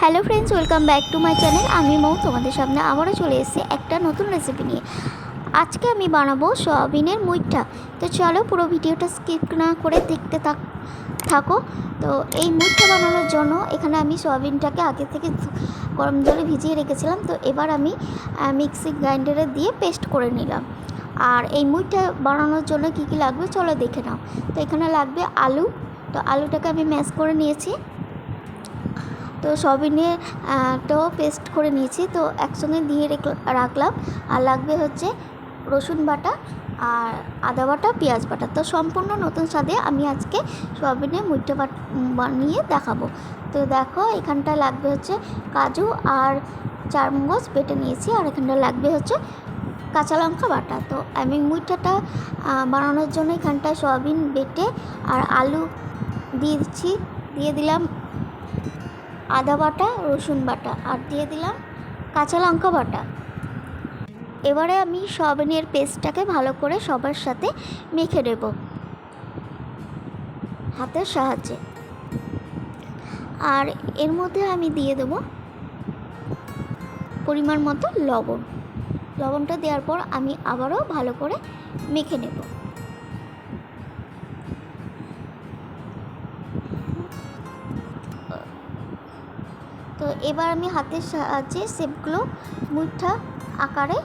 Hello friends, welcome back to my channel. আমি মৌ, তোমাদের সামনে আবারও চলে এসেছি একটা নতুন রেসিপি নিয়ে। আজকে আমি বানাবো সয়াবিনের মুইঠা। তো চলো পুরো ভিডিওটা স্কিপ না করে দেখতে থাক থাকো। তো এই মুইঠা বানানোর জন্য এখানে আমি সয়াবিনটাকে আগে থেকে গরম জলে ভিজিয়ে রেখেছিলাম। তো এবার আমি মিক্সি গ্রাইন্ডারে দিয়ে পেস্ট করে নিলাম। আর এই মুইঠা বানানোর জন্য কী কী লাগবে চলো দেখে নাও। তো এখানে লাগবে আলু। তো আলুটাকে আমি ম্যাশ করে নিয়েছি। তো সবিনে তো পেস্ট করে নিয়েছি। তো একসঙ্গে দিয়ে রেখে- রাখলাম। আর লাগবে হচ্ছে রসুন বাটা আর আদা বাটা, পেঁয়াজ বাটা। তো সম্পূর্ণ নতুন স্বাদে আমি আজকে সয়াবিনের মুইটা বাট, বানিয়ে দেখাবো। তো দেখো, এখানটা লাগবে হচ্ছে কাজু আর চার মগজ বেটে নিয়েছি। আর এখানটা লাগবে হচ্ছে কাঁচা লঙ্কা বাটা। তো আমি মুইটাটা বানানোর জন্য এখানটায় সয়াবিন বেটে আর আলু দিয়ে দিচ্ছি, দিয়ে দিলাম আদা বাটা, রসুন বাটা আর দিয়ে দিলাম কাঁচা লঙ্কা বাটা। এবারে আমি সয়াবিনের পেস্টটাকে ভালো করে সবার সাথে মেখে নেব হাতের সাহায্যে। আর এর মধ্যে আমি দিয়ে দেব পরিমাণ মতো লবণ। লবণটা দেওয়ার পর আমি আবারও ভালো করে মেখে নেব। এবার আমি হাতের সাহায্যে শেপগুলো মুঠা আকারে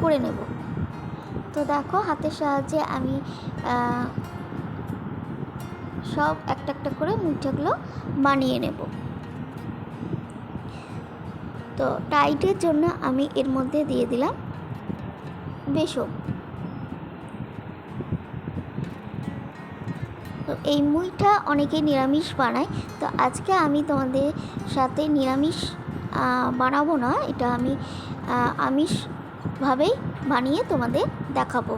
করে নেব। তো দেখো, হাতের সাহায্যে আমি সব একটা একটা করে মুঠাগুলো বানিয়ে নেব। তো টাইটের জন্য আমি এর মধ্যে দিয়ে দিলাম বেসন। এই মুইটা অনেকে নিরামিষ বানায়, তো আজকে আমি তোমাদের সাথে নিরামিষ বানাবো না, এটা আমি আমিষভাবেই বানিয়ে তোমাদের দেখাবো।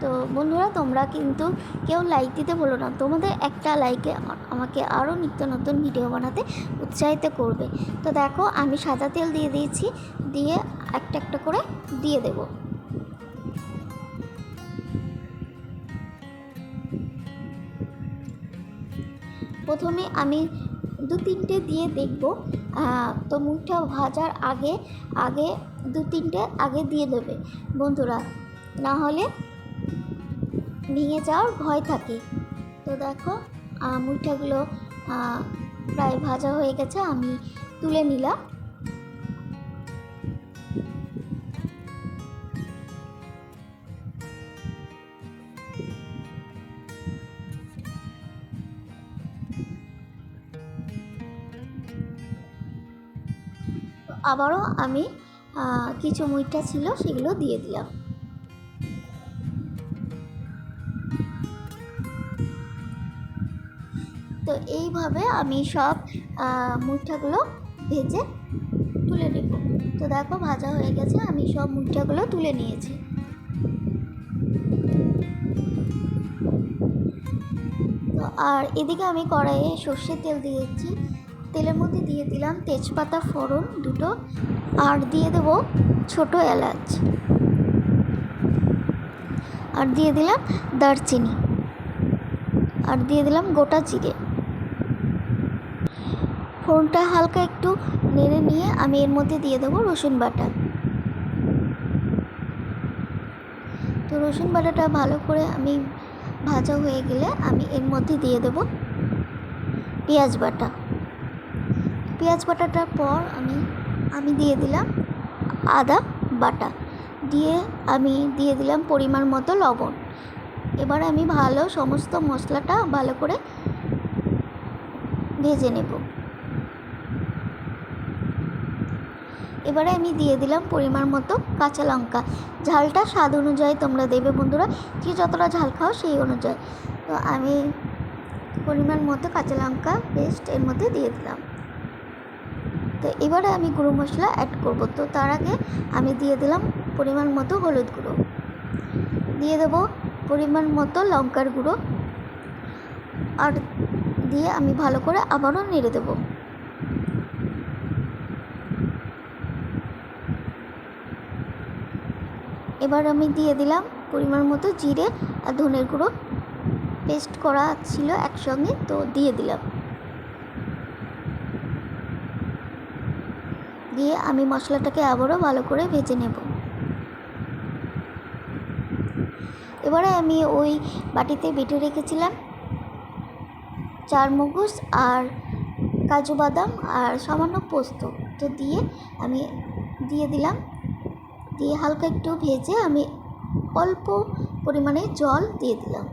তো বন্ধুরা, তোমরা কিন্তু কেউ লাইক দিতে বলো না, তোমাদের একটা লাইকে আমাকে আরও নিত্য নতুন ভিডিও বানাতে উৎসাহিত করবে। তো দেখো, আমি সাদা তেল দিয়ে দিয়েছি, দিয়ে একটা একটা করে দিয়ে দেবো। প্রথমে আমি দু তিনটে দিয়ে দেখব তো মুখটা ভাজার আগে আগে দু তিনটে আগে দিয়ে দেবে। বন্ধুরা, না হলে ভেঙে যাওয়ার ভয় থাকে। তো দেখো মুঠাগুলো প্রায় ভাজা হয়ে গেছে, আমি তুলে নিলাম। আবারও আমি কিছু মুইটা ছিল সেগুলো দিয়ে দিলাম। তো এইভাবে আমি সব মুঠাগুলো ভেজে তুলে নেব। তো দেখো ভাজা হয়ে গেছে, আমি সব মুঠাগুলো তুলে নিয়েছি। তো আর এদিকে আমি কড়াইয়ে সর্ষের তেল দিয়েছি। তেলের মধ্যে দিয়ে দিলাম তেজপাতা ফোড়ন দুটো, আর দিয়ে দেবো ছোট এলাচ। আর দিয়ে দিলাম দারচিনি। আর দিয়ে দিলাম গোটা জিরে। ফোড়নটা হালকা একটু নেড়ে নিয়ে আমি এর মধ্যে দিয়ে দেবো রসুন বাটা। তো রসুন বাটাটা ভালো করে আমি ভাজা হয়ে গেলে আমি এর মধ্যে দিয়ে দেবো পেঁয়াজ বাটা। পেঁয়াজ বাটাটার পর আমি আমি দিয়ে দিলাম আদা বাটা। দিয়ে আমি দিয়ে দিলাম পরিমাণ মতো লবণ। এবার আমি ভালো সমস্ত মশলাটা ভালো করে ভেজে নেব। এবারে আমি দিয়ে দিলাম পরিমাণ মতো কাঁচা লঙ্কা। ঝালটা স্বাদ অনুযায়ী তোমরা দেবে বন্ধুরা। যে যতটা ঝাল খাও সেই অনুযায়ী। তো আমি পরিমাণ মতো কাঁচা লঙ্কা পেস্ট এর মধ্যে দিয়ে দিলাম। তো এবারে আমি গুঁড়ো মশলা অ্যাড করব। তো তার আগে আমি দিয়ে দিলাম পরিমাণ মতো হলুদ গুঁড়ো। দিয়ে দেবো পরিমাণ মতো লঙ্কার গুঁড়ো। আর দিয়ে আমি ভালো করে আবারও নেড়ে দেবো। এবার আমি দিয়ে দিলাম পরিমাণ মতো জিরে আর ধনের গুঁড়ো। পেস্ট করা ছিল একসঙ্গে, তো দিয়ে দিলাম। দিয়ে আমি মশলাটাকে আবারও ভালো করে ভেজে নেব। এবারে আমি ওই বাটিতে বেটে রেখেছিলাম চার মগজ আর কাজু বাদাম আর সামান্য পোস্ত। তো দিয়ে আমি দিয়ে দিলাম। দিয়ে হালকা একটু ভেজে আমি অল্প পরিমাণে জল দিয়ে দিলাম।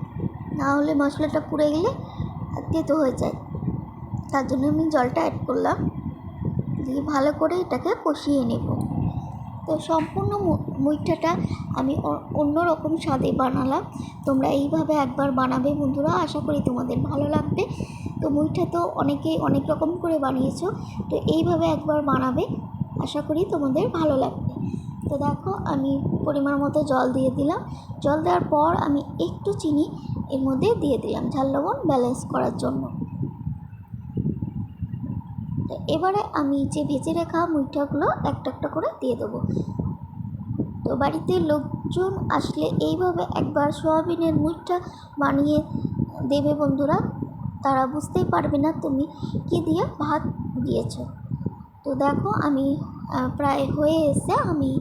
না হলে মশলাটা পুড়ে গেলে তেতো হয়ে যায়। তার জন্য আমি জলটা অ্যাড করলাম। দিয়ে ভালো করে এটাকে কষিয়ে নেব। তো সম্পূর্ণ মুইঠাটা আমি অন্য রকম স্বাদে বানালাম। তোমরা এইভাবে একবার বানাবে বন্ধুরা, আশা করি তোমাদের ভালো লাগবে। তো মুইঠা তো অনেকেই অনেক রকম করে বানিয়েছো, তো এইভাবে একবার বানাবে, আশা করি তোমাদের ভালো লাগবে। তো দেখো, আমি পরিমাণ মতো জল দিয়ে দিলাম। জল দেওয়ার পর আমি একটু চিনি এর মধ্যে দিয়ে দিলাম, ঝাল লবণ ব্যালেন্স করার জন্য। এবারে আমি যে ভেজে রাখা মুইঠাগুলো একটা একটা করে দিয়ে দেবো। তো বাড়িতে লোকজন আসলে এইভাবে একবার সোয়াবিনের মুইঠা বানিয়ে দেবে বন্ধুরা। তারা বুঝতেই পারবে না তুমি কি দিয়ে ভাত দিয়েছ। তো দেখো আমি প্রায় হয়ে এসে আমি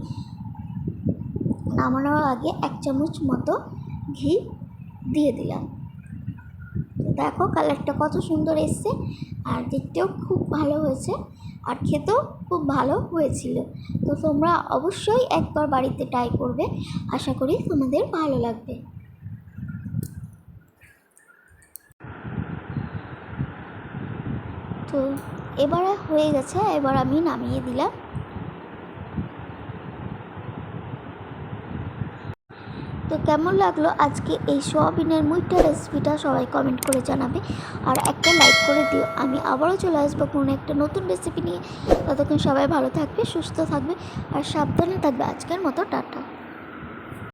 নামানোর আগে এক চামচ মতো ঘি দিয়ে দিলাম। দেখো কালারটা কত সুন্দর এসছে। আর দেখতেও খুব ভালো হয়েছে। আর খেতেও খুব ভালো হয়েছিল। তো তোমরা অবশ্যই একবার বাড়িতে ট্রাই করবে। আশা করি তোমাদের ভালো লাগবে। তো এবারে হয়ে গেছে, এবার আমি নামিয়ে দিলাম। তো কেমন লাগল আজকে এই সোয়াবিনের মুইটা রেসিপিটা সবাই কমেন্ট করে জানাবে। আর একটা লাইক করে দিও। আমি আবারও চলে আসব কোনো একটা নতুন রেসিপি নিয়ে। ততক্ষণ সবাই ভালো থাকবে, সুস্থ থাকবে, আর সাবধানে থাকবে। আজকের মতো, টাটা।